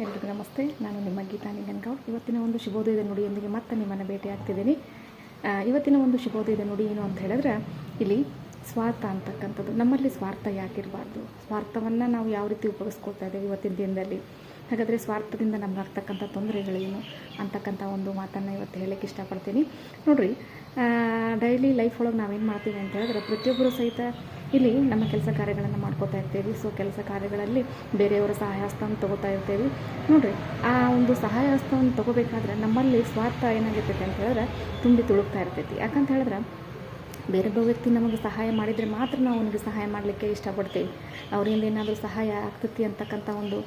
ಎಲ್ರಿಗೂ ನಮಸ್ತೆ. ನಾನು ನಿಮ್ಮ ಗೀತಾ ನಿಂಗನ್ಗೌಡ್ ಇವತ್ತಿನ ಒಂದು ಶುಭೋದಯದ ನುಡಿಯೊಂದಿಗೆ ಮತ್ತೆ ನಿಮ್ಮನ್ನು ಭೇಟಿ ಆಗ್ತಿದ್ದೀನಿ ಇವತ್ತಿನ ಒಂದು ಶುಭೋದಯದ ನುಡಿ ಏನು ಅಂತ ಹೇಳಿದ್ರೆ, ಇಲ್ಲಿ ಸ್ವಾರ್ಥ ಅಂತಕ್ಕಂಥದ್ದು, ನಮ್ಮಲ್ಲಿ ಸ್ವಾರ್ಥ ಯಾಕಿರಬಾರ್ದು? ಸ್ವಾರ್ಥವನ್ನು ನಾವು ಯಾವ ರೀತಿ ಉಪಯೋಗಿಸ್ಕೊಳ್ತಾ ಇದ್ದೇವೆ ಇವತ್ತಿನ ದಿನದಲ್ಲಿ? ಹಾಗಾದರೆ ಸ್ವಾರ್ಥದಿಂದ ನಮ್ಗೆ ಆಗ್ತಕ್ಕಂಥ ತೊಂದರೆಗಳೇನು ಅಂತಕ್ಕಂಥ ಒಂದು ಮಾತನ್ನು ಇವತ್ತು ಹೇಳಕ್ಕೆ ಇಷ್ಟಪಡ್ತೀನಿ. ನೋಡಿರಿ ಡೈಲಿ ಲೈಫ್ ಒಳಗೆ ನಾವೇನು ಮಾಡ್ತೀವಿ ಅಂತ ಹೇಳಿದ್ರೆ, ಪ್ರತಿಯೊಬ್ಬರು ಸಹಿತ ಇಲ್ಲಿ ನಮ್ಮ ಕೆಲಸ ಕಾರ್ಯಗಳನ್ನು ಮಾಡ್ಕೋತಾ ಇರ್ತೀವಿ. ಸೊ ಕೆಲಸ ಕಾರ್ಯಗಳಲ್ಲಿ ಬೇರೆಯವರ ಸಹಾಯ ಹಸ್ತವನ್ನು ತಗೋತಾ ಇರ್ತೀವಿ. ನೋಡಿರಿ, ಆ ಒಂದು ಸಹಾಯ ಹಸ್ತವನ್ನು ತಗೋಬೇಕಾದ್ರೆ ನಮ್ಮಲ್ಲಿ ಸ್ವಾರ್ಥ ಏನಾಗಿರ್ತೈತೆ ಅಂತ ಹೇಳಿದ್ರೆ ತುಂಬಿ ತುಳುಕ್ತಾ ಇರ್ತೈತಿ. ಯಾಕಂತ ಹೇಳಿದ್ರೆ ಬೇರೊಬ್ಬ ವ್ಯಕ್ತಿ ನಮಗೆ ಸಹಾಯ ಮಾಡಿದರೆ ಮಾತ್ರ ನಾವು ಅವನಿಗೆ ಸಹಾಯ ಮಾಡಲಿಕ್ಕೆ ಇಷ್ಟಪಡ್ತೀವಿ. ಅವರಿಂದ ಏನಾದರೂ ಸಹಾಯ ಆಗ್ತೈತಿ ಅಂತಕ್ಕಂಥ ಒಂದು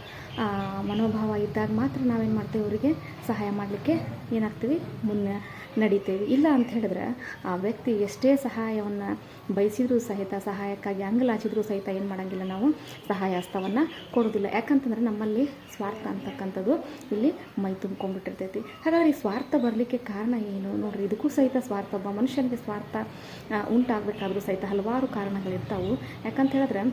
ಮನೋಭಾವ ಇದ್ದಾಗ ಮಾತ್ರ ನಾವೇನು ಮಾಡ್ತೀವಿ? ಅವರಿಗೆ ಸಹಾಯ ಮಾಡಲಿಕ್ಕೆ ಏನಾಗ್ತೀವಿ? ಮುನ್ನೆ ನಡೀತೇವೆ. ಇಲ್ಲ ಅಂತ ಹೇಳಿದ್ರೆ ಆ ವ್ಯಕ್ತಿ ಎಷ್ಟೇ ಸಹಾಯವನ್ನು ಬಯಸಿದರೂ ಸಹಿತ, ಸಹಾಯಕ್ಕಾಗಿ ಅಂಗಲಾಚಿದ್ರೂ ಸಹಿತ ಏನು ಮಾಡೋಂಗಿಲ್ಲ ನಾವು ಸಹಾಯ ಹಸ್ತವನ್ನು ಕೊಡೋದಿಲ್ಲ. ಯಾಕಂತಂದ್ರೆ ನಮ್ಮಲ್ಲಿ ಸ್ವಾರ್ಥ ಅಂತಕ್ಕಂಥದ್ದು ಇಲ್ಲಿ ಮೈ ತುಂಬ್ಕೊಂಡ್ಬಿಟ್ಟಿರ್ತೈತಿ. ಹಾಗಾದ್ರೆ ಈ ಸ್ವಾರ್ಥ ಬರಲಿಕ್ಕೆ ಕಾರಣ ಏನು? ನೋಡ್ರಿ, ಇದಕ್ಕೂ ಸಹಿತ ಸ್ವಾರ್ಥ, ಒಬ್ಬ ಮನುಷ್ಯನಿಗೆ ಸ್ವಾರ್ಥ ಉಂಟಾಗಬೇಕಾದ್ರೂ ಸಹಿತ ಹಲವಾರು ಕಾರಣಗಳಿರ್ತಾವೆ. ಯಾಕಂತ ಹೇಳಿದ್ರೆ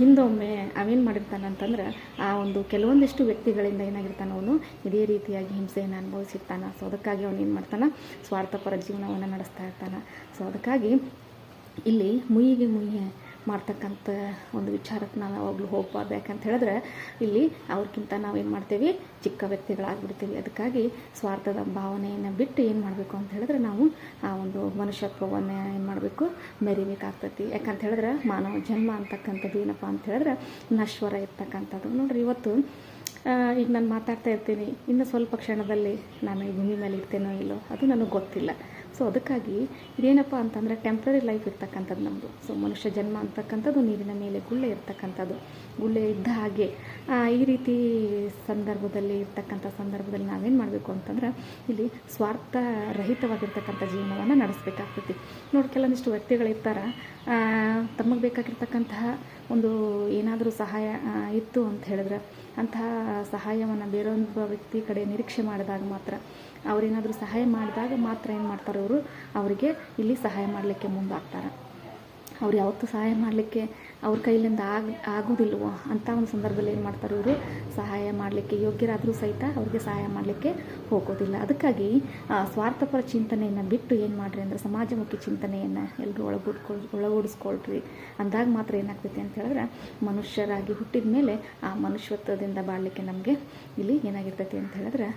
ಹಿಂದೊಮ್ಮೆ ಅವೇನು ಮಾಡಿರ್ತಾನೆ ಅಂತಂದ್ರೆ ಆ ಒಂದು ಕೆಲವೊಂದಿಷ್ಟು ವ್ಯಕ್ತಿಗಳಿಂದ ಏನಾಗಿರ್ತಾನೆ ಅವನು ಇದೇ ರೀತಿಯಾಗಿ ಹಿಂಸೆಯನ್ನು ಅನುಭವಿಸಿರ್ತಾನೆ. ಸೊ, ಅದಕ್ಕಾಗಿ ಅವನು ಏನು ಮಾಡ್ತಾನೆ? ಸ್ವಾರ್ಥಪರ ಜೀವನವನ್ನು ನಡೆಸ್ತಾ ಇರ್ತಾನೆ. ಸೊ, ಅದಕ್ಕಾಗಿ ಇಲ್ಲಿ ಮುಯಿಗೆ ಮುಯ್ಯೆ ಮಾಡ್ತಕ್ಕಂಥ ಒಂದು ವಿಚಾರಕ್ಕೆ ನಾವು ಯಾವಾಗಲೂ ಹೋಗ್ಬಾರ್ದು. ಯಾಕಂತ ಹೇಳಿದ್ರೆ, ಇಲ್ಲಿ ಅವ್ರಿಗಿಂತ ನಾವೇನು ಮಾಡ್ತೇವೆ, ಚಿಕ್ಕ ವ್ಯಕ್ತಿಗಳಾಗ್ಬಿಡ್ತೀವಿ. ಅದಕ್ಕಾಗಿ ಸ್ವಾರ್ಥದ ಭಾವನೆಯನ್ನು ಬಿಟ್ಟು ಏನು ಮಾಡಬೇಕು ಅಂತ ಹೇಳಿದ್ರೆ, ನಾವು ಆ ಒಂದು ಮನುಷ್ಯತ್ವವನ್ನು ಏನು ಮಾಡಬೇಕು, ಮೆರಿಬೇಕಾಗ್ತೈತಿ. ಯಾಕಂತ ಹೇಳಿದ್ರೆ, ಮಾನವ ಜನ್ಮ ಅಂತಕ್ಕಂಥದ್ದು ಏನಪ್ಪ ಅಂತ ಹೇಳಿದ್ರೆ, ನಶ್ವರ ಇರ್ತಕ್ಕಂಥದ್ದು. ನೋಡ್ರಿ, ಇವತ್ತು ಈಗ ನಾನು ಮಾತಾಡ್ತಾ ಇರ್ತೀನಿ. ಇನ್ನು ಸ್ವಲ್ಪ ಕ್ಷಣದಲ್ಲಿ ನಾನು ಈ ಭೂಮಿ ಮೇಲೆ ಇರ್ತೇನೋ ಇಲ್ಲೋ, ಅದು ನನಗೆ ಗೊತ್ತಿಲ್ಲ. ಸೊ ಅದಕ್ಕಾಗಿ ಇದೇನಪ್ಪ ಅಂತಂದರೆ ಟೆಂಪ್ರರಿ ಲೈಫ್ ಇರ್ತಕ್ಕಂಥದ್ದು ನಮ್ಮದು ಸೊ ಮನುಷ್ಯ ಜನ್ಮ ಅಂತಕ್ಕಂಥದ್ದು, ನೀರಿನ ಮೇಲೆ ಗುಳ್ಳೆ ಇರ್ತಕ್ಕಂಥದ್ದು. ಗುಳ್ಳೆ ಇದ್ದ ಹಾಗೆ ಈ ರೀತಿ ಸಂದರ್ಭದಲ್ಲಿ, ಇರ್ತಕ್ಕಂಥ ಸಂದರ್ಭದಲ್ಲಿ ನಾವೇನು ಮಾಡಬೇಕು ಅಂತಂದ್ರೆ, ಇಲ್ಲಿ ಸ್ವಾರ್ಥ ರಹಿತವಾಗಿರ್ತಕ್ಕಂಥ ಜೀವನವನ್ನು ನಡೆಸಬೇಕಾಗ್ತೈತಿ. ನೋಡಿ, ಕೆಲವೊಂದಿಷ್ಟು ವ್ಯಕ್ತಿಗಳಿರ್ತಾರೆ ತಮಗೆ ಬೇಕಾಗಿರ್ತಕ್ಕಂತಹ ಒಂದು ಏನಾದರೂ ಸಹಾಯ ಇತ್ತು ಅಂತ ಹೇಳಿದ್ರೆ, ಅಂತಹ ಸಹಾಯವನ್ನು ಬೇರೊಬ್ಬ ವ್ಯಕ್ತಿ ಕಡೆ ನಿರೀಕ್ಷೆ ಮಾಡಿದಾಗ ಮಾತ್ರ ಅವರೇನಾದರೂ ಸಹಾಯ ಮಾಡಿದಾಗ ಮಾತ್ರ ಏನು ಮಾಡ್ತಾರೆ ಅವರು? ಅವರಿಗೆ ಇಲ್ಲಿ ಸಹಾಯ ಮಾಡಲಿಕ್ಕೆ ಮುಂದಾಗ್ತಾರೆ. ಅವ್ರು ಯಾವತ್ತೂ ಸಹಾಯ ಮಾಡಲಿಕ್ಕೆ ಅವ್ರ ಕೈಲಿಂದ ಆಗ, ಆಗೋದಿಲ್ವೋ ಅಂಥ ಒಂದು ಸಂದರ್ಭದಲ್ಲಿ ಏನು ಮಾಡ್ತಾರೆ ಇವರು? ಸಹಾಯ ಮಾಡಲಿಕ್ಕೆ ಯೋಗ್ಯರಾದರೂ ಸಹಿತ ಅವ್ರಿಗೆ ಸಹಾಯ ಮಾಡಲಿಕ್ಕೆ ಹೋಗೋದಿಲ್ಲ. ಅದಕ್ಕಾಗಿ ಸ್ವಾರ್ಥಪರ ಚಿಂತನೆಯನ್ನು ಬಿಟ್ಟು ಏನು ಮಾಡಿರಿ ಅಂದರೆ ಸಮಾಜಮುಖಿ ಚಿಂತನೆಯನ್ನು ಎಲ್ಲರೂ ಒಳಗೂಡ್ಕೊಳ್ ಒಳಗೂಡಿಸ್ಕೊಳ್ರಿ. ಅಂದಾಗ ಮಾತ್ರ ಏನಾಗ್ತೈತೆ ಅಂತ ಹೇಳಿದ್ರೆ, ಮನುಷ್ಯರಾಗಿ ಹುಟ್ಟಿದ ಮೇಲೆ ಆ ಮನುಷ್ಯತ್ವದಿಂದ ಬಾಳಲಿಕ್ಕೆ ನಮಗೆ ಇಲ್ಲಿ ಏನಾಗಿರ್ತೈತಿ ಅಂತ ಹೇಳಿದ್ರೆ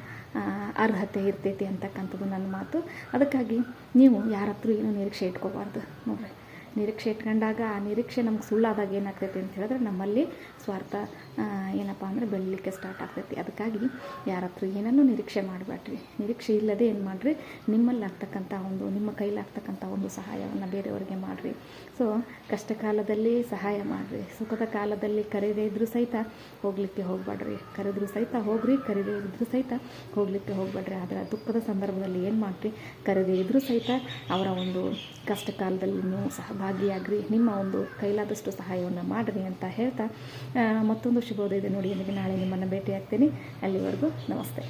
ಅರ್ಹತೆ ಇರ್ತೈತಿ ಅಂತಕ್ಕಂಥದ್ದು ನನ್ನ ಮಾತು. ಅದಕ್ಕಾಗಿ ನೀವು ಯಾರ ಹತ್ರ ಏನೂ ನಿರೀಕ್ಷೆ ಇಟ್ಕೋಬಾರ್ದು. ನೋಡ್ರಿ. ನಿರೀಕ್ಷೆ ಇಟ್ಕೊಂಡಾಗ ಆ ನಿರೀಕ್ಷೆ ನಮ್ಗೆ ಸುಳ್ಳಾದಾಗ ಏನಾಗ್ತೈತಿ ಅಂತ ಹೇಳಿದ್ರೆ ನಮ್ಮಲ್ಲಿ ಸ್ವಾರ್ಥ ಏನಪ್ಪ ಅಂದರೆ ಬೆಳಲಿಕ್ಕೆ ಸ್ಟಾರ್ಟ್ ಆಗ್ತೈತಿ. ಅದಕ್ಕಾಗಿ ಯಾರ ಹತ್ರ ಏನನ್ನೂ ನಿರೀಕ್ಷೆ ಮಾಡಬೇಡ್ರಿ ನಿರೀಕ್ಷೆ ಇಲ್ಲದೆ ಏನು ಮಾಡಿರಿ? ನಿಮ್ಮಲ್ಲಿ ಆಗ್ತಕ್ಕಂಥ ಒಂದು, ನಿಮ್ಮ ಕೈಲಾಗ್ತಕ್ಕಂಥ ಒಂದು ಸಹಾಯವನ್ನು ಬೇರೆಯವರಿಗೆ ಮಾಡಿರಿ. ಸೊ ಕಷ್ಟ ಕಾಲದಲ್ಲಿ ಸಹಾಯ ಮಾಡಿರಿ. ಸುಖದ ಕಾಲದಲ್ಲಿ ಕರೆದೇ ಇದ್ದರೂ ಸಹಿತ ಹೋಗಲಿಕ್ಕೆ ಹೋಗಬೇಡ್ರಿ ಕರೆದ್ರೂ ಸಹಿತ ಹೋಗ್ರಿ, ಕರೆದೇ ಇದ್ರೂ ಸಹಿತ ಹೋಗಲಿಕ್ಕೆ ಹೋಗಬೇಡ್ರಿ ಆದರೆ ದುಃಖದ ಸಂದರ್ಭದಲ್ಲಿ ಏನು ಮಾಡಿರಿ? ಕರೆದೇ ಇದ್ರೂ ಸಹಿತ ಅವರ ಒಂದು ಕಷ್ಟ ಕಾಲದಲ್ಲಿ ನೀವು ಸಹ ಭಾಗಿಯಾಗ್ರಿ. ನಿಮ್ಮ ಒಂದು ಕೈಲಾದಷ್ಟು ಸಹಾಯವನ್ನು ಮಾಡಿರಿ ಅಂತ ಹೇಳ್ತಾ ಮತ್ತೊಂದು ಶುಭೋದಯ ಇದೆ ನೋಡಿ ನಿಮಗೆ ನಾಳೆ ನಿಮ್ಮನ್ನು ಭೇಟಿ ಆಗ್ತೀನಿ ಅಲ್ಲಿವರೆಗೂ ನಮಸ್ತೆ.